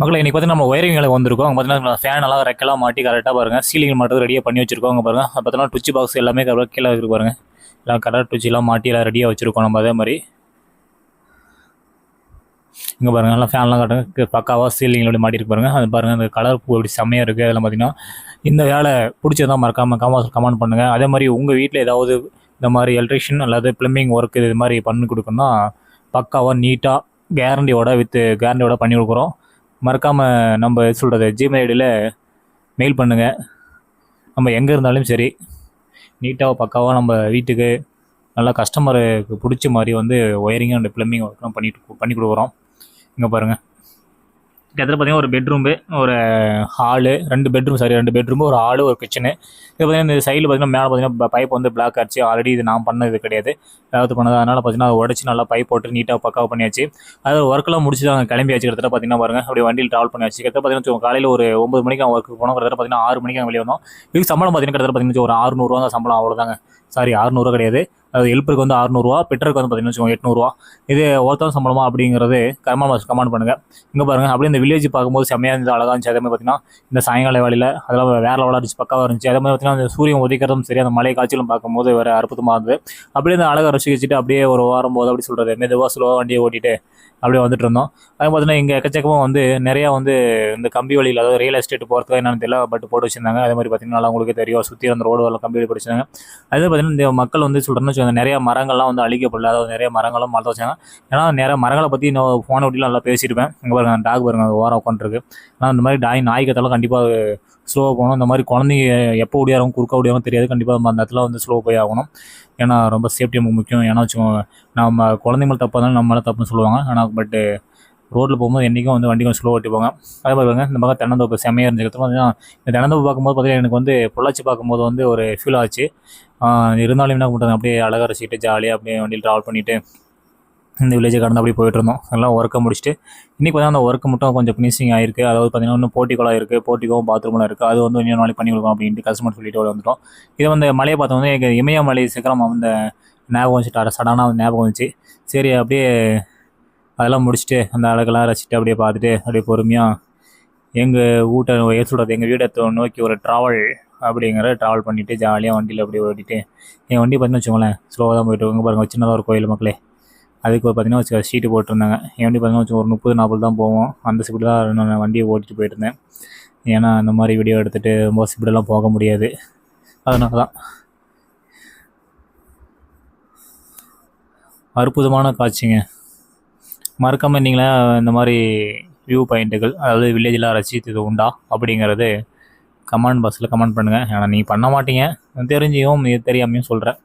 மக்களை இன்றைக்கி பார்த்தீங்கன்னா நம்ம ஒயரிங் வேலை வந்திருக்கோம். அங்கே பார்த்தீங்கன்னா ஃபேன் எல்லாம் ரெக்கெல்லாம் மாட்டி கரெக்டாக பாருங்கள் சீலிங் மட்டும் ரெடியாக பண்ணி வச்சிருக்கோம் அங்கே பாருங்கள் அது பார்த்தீங்கன்னா டுச்சி பாக்ஸ் எல்லாமே கரெக்டாக கீழே இருக்கு பாருங்க. எல்லாம் கரெக்டாக டுச்சிலாம் மாட்டி எல்லாம் ரெடியாக வச்சுருக்கோம் நம்ம அதே மாதிரி. இங்கே பாருங்கள் எல்லாம் ஃபேன்லாம் காட்டுங்க பக்காவாக சீலிங்களோட மாட்டிருக்கு பாருங்கள் அது பாருங்கள் அந்த கலர் பூ அப்படி செம்மையாக இருக்குது அதெல்லாம் பார்த்தீங்கன்னா இந்த வேலை பிடிச்சதான் மறக்காமல் கமெண்ட் கமெண்ட் பண்ணுங்கள் அதே மாதிரி உங்கள் வீட்டில் ஏதாவது இந்த மாதிரி எலக்ட்ரிஷியன் அல்லது ப்ளம்பிங் ஒர்க் இது மாதிரி பண்ணி கொடுக்கணும்னா பக்காவாக நீட்டாக கேரண்டியோட வித் கேரண்டியோட பண்ணி கொடுக்குறோம். மறக்காமல் நம்ம எது சொல்கிறது ஜிமெயில் ஐடியில் மெயில் பண்ணுங்கள் நம்ம எங்கே இருந்தாலும் சரி நீட்டாக பக்காவாக நம்ம வீட்டுக்கு நல்லா கஸ்டமருக்கு பிடிச்ச மாதிரி வந்து ஒயரிங்கும் அண்ட் ப்ளம்பிங் ஒர்க்லாம் பண்ணிட்டு பண்ணி கொடுக்குறோம். இங்கே பாருங்கள் கிட்டத்தட்ட பார்த்தீங்கன்னா ஒரு பெட்ரூமு ஒரு ஹாலு ரெண்டு பெட்ரூம் சாரி ரெண்டு பெட்ரூமு ஒரு ஹாலு ஒரு கிச்சனு இது பார்த்தீங்கன்னா இந்த சைடில் பார்த்தீங்கன்னா மேலே பார்த்தீங்கன்னா பைப் வந்து பிளாக் ஆச்சு. ஆல்ரெடி இது நான் பண்ணது கிடையாது. ஏதாவது பண்ணது. அதனால் பார்த்தீங்கன்னா அதை உடச்சி நல்லா பைப் போட்டு நீட்டாக பக்காவாக பண்ணியாச்சு. அது ஒர்க்கெல்லாம் முடிச்சு தான் கிளம்பியாச்சு. கிட்டத்தட்ட பார்த்தீங்கன்னா பாருங்க. அப்படியே வண்டியில் ட்ராவல் பண்ணியாச்சு. கிட்டத்தட்ட பார்த்தீங்கன்னா காலையில் ஒரு ஒம்பது மணிக்கு ஒர்க்கு போனோம். கிட்டத்தட்ட பார்த்தீங்கன்னா ஆறு மணிக்கு வெளியே வந்தோம். இதுக்கு சம்பளம் பார்த்தீங்கன்னா கிட்டத்தட்ட பார்த்தீங்கன்னா ஒரு ஆறுநூறுவா தான் சம்பளம். அவ்வளோதாங்க சாரி ஆறுநூறுவா கிடையாது. ஹெல்ப்பருக்கு வந்து அறுநூறுவா பெட்டருக்கு வந்து பார்த்தீங்கன்னா வச்சுக்கோங்க எட்நூறுவா. இது ஒருத்தவங்க சம்பளமா அப்படிங்கிறது கமெண்ட் கமெண்ட் பண்ணுங்கள் இங்கே பாருங்கள் அப்படியே இந்த வில்லேஜ் பார்க்கும்போது செம்மையாக இருந்தது அழகாக இருந்துச்சு. அதே மாதிரி பார்த்தீங்கன்னா இந்த சாயங்கால வேலையில் அதெல்லாம் வேற லெவலாக இருந்துச்சு பக்காவாக இருந்துச்சு. அதே மாதிரி பார்த்தீங்கன்னா அந்த சூரியன் உதிக்கிறதும் சரி அந்த மலை காட்சிகளும் பார்க்கும்போது வேறு அற்புதமாக இருந்தது. அப்படியே இந்த அழகாக ரசிச்சுட்டு அப்படியே ஒரு வாரம் போது அப்படி சொல்கிறது மெதுவாக ஸ்லோவாக வண்டியை ஓட்டிட்டு அப்படியே வந்துட்டு இருந்தோம். அதே பார்த்தீங்கன்னா இங்கே எக்கச்சக்கமாக வந்து நிறையா வந்து இந்த கம்பி வழியில் அதாவது ரியல் எஸ்டேட் போகிறதுக்கு என்னன்னு தெரியல பட் போட்டு வச்சிருந்தாங்க. அதே மாதிரி பார்த்தீங்கன்னா நல்லா உங்களுக்கு தெரியும். சுற்றி அந்த ரோடு வரலாம் கம்பி வழி படிச்சிருந்தாங்க அதே பார்த்தீங்கன்னா இந்த மக்கள் வந்து சொல்கிறேன்னு வச்சுக்கோங்க நிறைய மரங்கள்லாம் வந்து அழிக்கப்படல அதாவது நிறைய மரங்களும் வளர்த்து வச்சாங்க. ஏன்னா நிறைய மரங்களை பற்றி நான் ஃபோனை ஒட்டிலாம் நல்லா பேசியிருப்பேன். இங்கே பாருங்க டாக் பாருங்க அது ஓரம் உட்காந்துருக்கு ஆனால் இந்த மாதிரி டாய் நாய்க்கத்தெல்லாம் கண்டிப்பாக ஸ்லோவாக போகணும். இந்த மாதிரி குழந்தைங்க எப்போ ஓடியாரும் குறுக்க ஓடியாரும் தெரியாது. கண்டிப்பாக நம்ம அந்த இடத்துல வந்து ஸ்லோ போய் ஆகணும். ஏன்னா ரொம்ப சேஃப்டி நமக்கு முக்கியம். ஏன்னா வச்சுக்கோங்க நம்ம குழந்தைங்கள தப்பாக இருந்தாலும் நம்மளால் தப்புன்னு சொல்லுவாங்க. ஆனால் பட்டு ரோட்டில் போகும்போது என்றைக்கும் வந்து வண்டி கொஞ்சம் ஸ்லோ ஓட்டி போங்க அதே மாதிரி பாருங்க இந்த பக்கம் தென்னந்தோப்பு செம்மையாக இருந்துச்சு. பார்த்தீங்கன்னா இந்த தென்னந்தோப்பு பார்க்கும்போது பார்த்தீங்கன்னா எனக்கு வந்து பொள்ளாச்சி பார்க்கும்போது வந்து ஒரு ஃபீல் ஆச்சு. இருந்தாலும் என்ன பண்ணுறது அப்படியே அழகாக ரசிக்கிட்டு ஜாலியாக அப்படியே வண்டியில் ட்ராவல் பண்ணிவிட்டு இந்த வில்லேஜை கடந்து அப்படியே போயிட்டு இருந்தோம். எல்லாம் ஒர்க்கை முடிச்சுட்டு இன்றைக்கி பார்த்தீங்கன்னா அந்த ஒர்க்கு மட்டும் கொஞ்சம் ஃபினிஷிங் ஆயிருக்கு. அதாவது பார்த்தீங்கன்னா இன்னும் போட்டிக்குளம் இருக்குது போட்டிக்கும் பாத்ரூம்லாம் இருக்குது அது வந்து இன்னும் நாளைக்கு பண்ணி கொடுக்கும் அப்படின்ட்டு கஸ்டமர் சொல்லிட்டு வந்துட்டோம். இது வந்து மலையை பார்த்தோம் வந்து எங்கள் இமயமலை சிக்கரம் அந்த ஞாபகம் வச்சுட்டு சடனாக வந்து ஞாபகம் வந்துச்சு. சரி அப்படியே அதெல்லாம் முடிச்சுட்டு அந்த அழகெல்லாம் ரசிச்சுட்டு அப்படியே பார்த்துட்டு அப்படியே பொறுமையாக எங்கள் வீட்டை எது எங்கள் வீடை நோக்கி ஒரு ட்ராவல் அப்படிங்கிற ட்ராவல் பண்ணிவிட்டு ஜாலியாக வண்டியில் அப்படியே ஓட்டிட்டு என் வண்டி பார்த்தீங்கன்னா வச்சுக்கோங்களேன் ஸ்லோவாக தான் போயிட்டு இருக்கு. பாருங்க சின்னதாக ஒரு கோயில் மக்களே. அதுக்கு பார்த்தீங்கன்னா வச்சு ஷீட்டு போட்டிருந்தாங்க. என் வண்டி பார்த்தீங்கன்னா வச்சு ஒரு முப்பது நாற்பது தான் போவோம். அந்த ஸ்பீடு தான் நான் வண்டியை ஓட்டிட்டு போயிருந்தேன் ஏன்னா அந்த மாதிரி வீடியோ எடுத்துகிட்டு ரொம்ப ஸ்பீடெல்லாம் போக முடியாது. அதனால தான் அற்புதமான காட்சிங்க. மறக்காமல் நீங்களே இந்த மாதிரி வியூ பாயிண்ட்டுகள் அதாவது வில்லேஜில் ரசித்தது உண்டா அப்படிங்கிறது கமெண்ட் பாக்ஸில் கமெண்ட் பண்ணுங்கள் ஏன்னா நீங்கள் பண்ண மாட்டீங்க. தெரிஞ்சியும் தெரியாமையும் சொல்கிறேன்